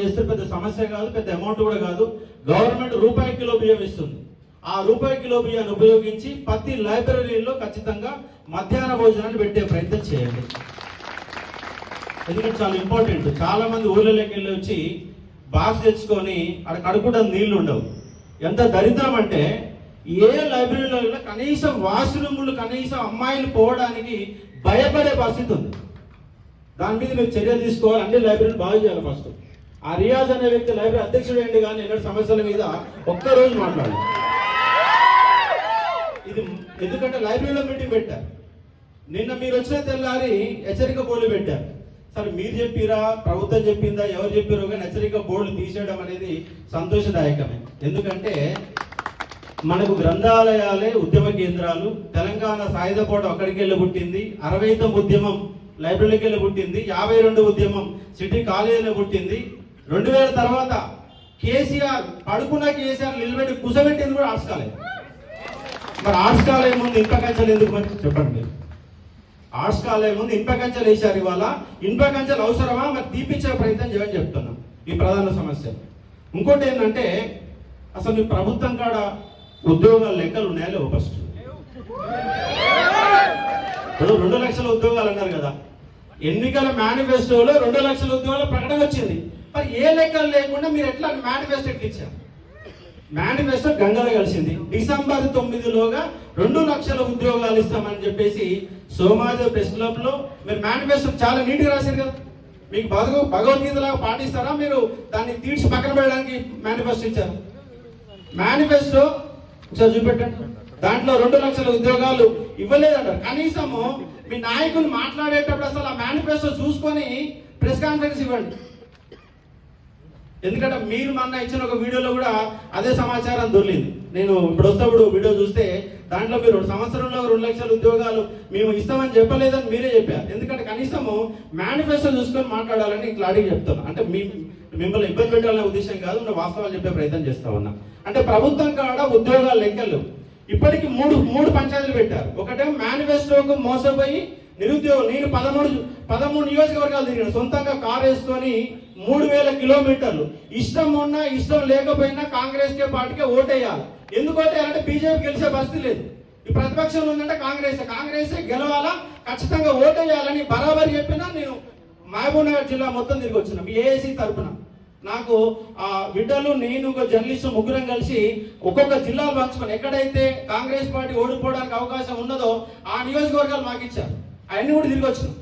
చేస్తే పెద్ద సమస్య కాదు పెద్ద అమౌంట్ కూడా కాదు. గవర్నమెంట్ రూపాయి కిలో బియ్యం ఇస్తుంది. ఆ రూపాయి కిలో బియ్యాన్ని ఉపయోగించి ప్రతి లైబ్రరీలో ఖచ్చితంగా మధ్యాహ్న భోజనాన్ని పెట్టే ప్రయత్నం చేయండి. ఎందుకంటే చాలా ఇంపార్టెంట్ చాలా మంది ఊళ్ళలోకి వెళ్ళి వచ్చి బాక్స్ తెచ్చుకొని అక్కడ కడుపుడం నీళ్ళు ఉండవు. ఎంత దరిద్రం అంటే ఏ లైబ్రరీలో కనీసం వాష్రూములు కనీసం అమ్మాయిలు పోవడానికి భయపడే పరిస్థితి ఉంది. దాని మీద మీరు చర్య తీసుకోవాలి. అన్ని లైబ్రరీలు బాగు చేయాలి ఫస్ట్ ఆ రియాజ్ అనే వ్యక్తి లైబ్రరీ అధ్యక్షుడు కానీ ఎన్నో సమస్యల మీద ఒక్క రోజు మాట్లాడాలి. ఇది ఎందుకంటే లైబ్రరీలో మీటింగ్ పెట్టారు. నిన్న మీరు వచ్చిన తెల్లారి హెచ్చరిక బోర్డు పెట్టారు. సరే మీరు చెప్పిరా ప్రభుత్వం చెప్పిందా ఎవరు చెప్పారో కానీ హెచ్చరిక బోర్డు తీసేయడం అనేది సంతోషదాయకమే. ఎందుకంటే మనకు గ్రంథాలయాలే ఉద్యమ కేంద్రాలు. తెలంగాణ సాయుధ పోటు అక్కడికి వెళ్ళి పుట్టింది. అరవై తొమ్మిది ఉద్యమం లైబ్రరీకి వెళ్ళి పుట్టింది. యాభై రెండు ఉద్యమం సిటీ కాలేజీలో పుట్టింది. రెండు వేల తర్వాత కేసీఆర్ పడుకున్న కేసీఆర్ నిలబెట్టి కుసబెట్టింది కూడా ఆర్ట్స్ కాలేజ్. మరి ఆర్ట్స్ కాలేజ్ ముందు ఇంత కంచెలు ఎందుకు మంచి చెప్పండి. మీరు ఆర్ట్స్ కాలేజ్ ముందు ఇనుప కంచెలు వేశారు ఇవాళ. ఇనుప కంచెలు అవసరమా? మరి తీపించే ప్రయత్నం చేయని చెప్తున్నాం. ఈ ప్రధాన సమస్య. ఇంకోటి ఏంటంటే అసలు మీ ప్రభుత్వం కాడ ఉద్యోగాల లెక్కలు ఉన్నాయా లేవు ఫస్ట్? రెండు లక్షల ఉద్యోగాలు అన్నారు కదా. ఎన్నికల మేనిఫెస్టోలో రెండు లక్షల ఉద్యోగాల ప్రకటన వచ్చింది. మరి ఏ లెక్కలు లేకుండా మీరు ఎట్లా మేనిఫెస్టో ఇచ్చారు మేనిఫెస్టో గంగలో కలిసింది. డిసెంబర్ తొమ్మిదిలోగా రెండు లక్షల ఉద్యోగాలు ఇస్తామని చెప్పేసి సోమాజ ప్రెస్ క్లబ్లో మీరు మేనిఫెస్టో చాలా నీట్గా రాశారు కదా. మీకు భగవ భగవద్గీతలాగా పాటిస్తారా మీరు? దాన్ని తీర్చి పక్కన పెట్టడానికి మేనిఫెస్టో ఇచ్చారు. మేనిఫెస్టో ఒకసారి చూపెట్టండి. దాంట్లో రెండు లక్షల ఉద్యోగాలు ఇవ్వలేదంటారు. కనీసము మీ నాయకులు మాట్లాడేటప్పుడు అసలు ఆ మేనిఫెస్టో చూసుకొని ప్రెస్ కాన్ఫరెన్స్ ఇవ్వండి. ఎందుకంటే మీరు మొన్న ఇచ్చిన ఒక వీడియోలో కూడా అదే సమాచారం దొరికింది. నేను ఇప్పుడు వస్తప్పుడు వీడియో చూస్తే దాంట్లో మీరు సంవత్సరంలో రెండు లక్షల ఉద్యోగాలు మేము ఇస్తామని చెప్పలేదని మీరే చెప్పారు. ఎందుకంటే కనీసము మేనిఫెస్టో చూసుకొని మాట్లాడాలని ఇట్లా అడిగి చెప్తాను అంటే మీ మిమ్మల్ని ఇబ్బంది పెట్టాలనే ఉద్దేశం కాదు నేను వాస్తవాలు చెప్పే ప్రయత్నం చేస్తా ఉన్నా. అంటే ప్రభుత్వం కాడ ఉద్యోగాలు లెక్కలు ఇప్పటికి మూడు మూడు పంచాయతీలు పెట్టారు. ఒకటే మేనిఫెస్టోకు మోసపోయి నిరుద్యోగం నేను పదమూడు పదమూడు నియోజకవర్గాలు తిరిగాను. సొంతంగా కారు వేసుకొని మూడు వేల కిలోమీటర్లు. ఇష్టం ఉన్నా ఇష్టం లేకపోయినా కాంగ్రెస్ కే పార్టీకే ఓటేయాలి. ఎందుకు ఓటేయాలంటే బీజేపీ గెలిచే పరిస్థితి లేదు. ఈ ప్రతిపక్షంలో ఉందంటే కాంగ్రెస్. కాంగ్రెస్ గెలవాలా? ఖచ్చితంగా ఓటేయాలని బరాబర్ చెప్పినా నేను మహబూబ్ నగర్ జిల్లా మొత్తం తిరిగి వచ్చిన. ఏఏసీ తరఫున నాకు ఆ బిడ్డలు నేను ఒక జర్నలిస్ట్ ముగ్గురం కలిసి ఒక్కొక్క జిల్లాలు పంచుకొని ఎక్కడైతే కాంగ్రెస్ పార్టీ ఓడిపోవడానికి అవకాశం ఉన్నదో ఆ నియోజకవర్గాలు మాకు ఇచ్చారు. అవన్నీ కూడా తిరిగి వచ్చినాం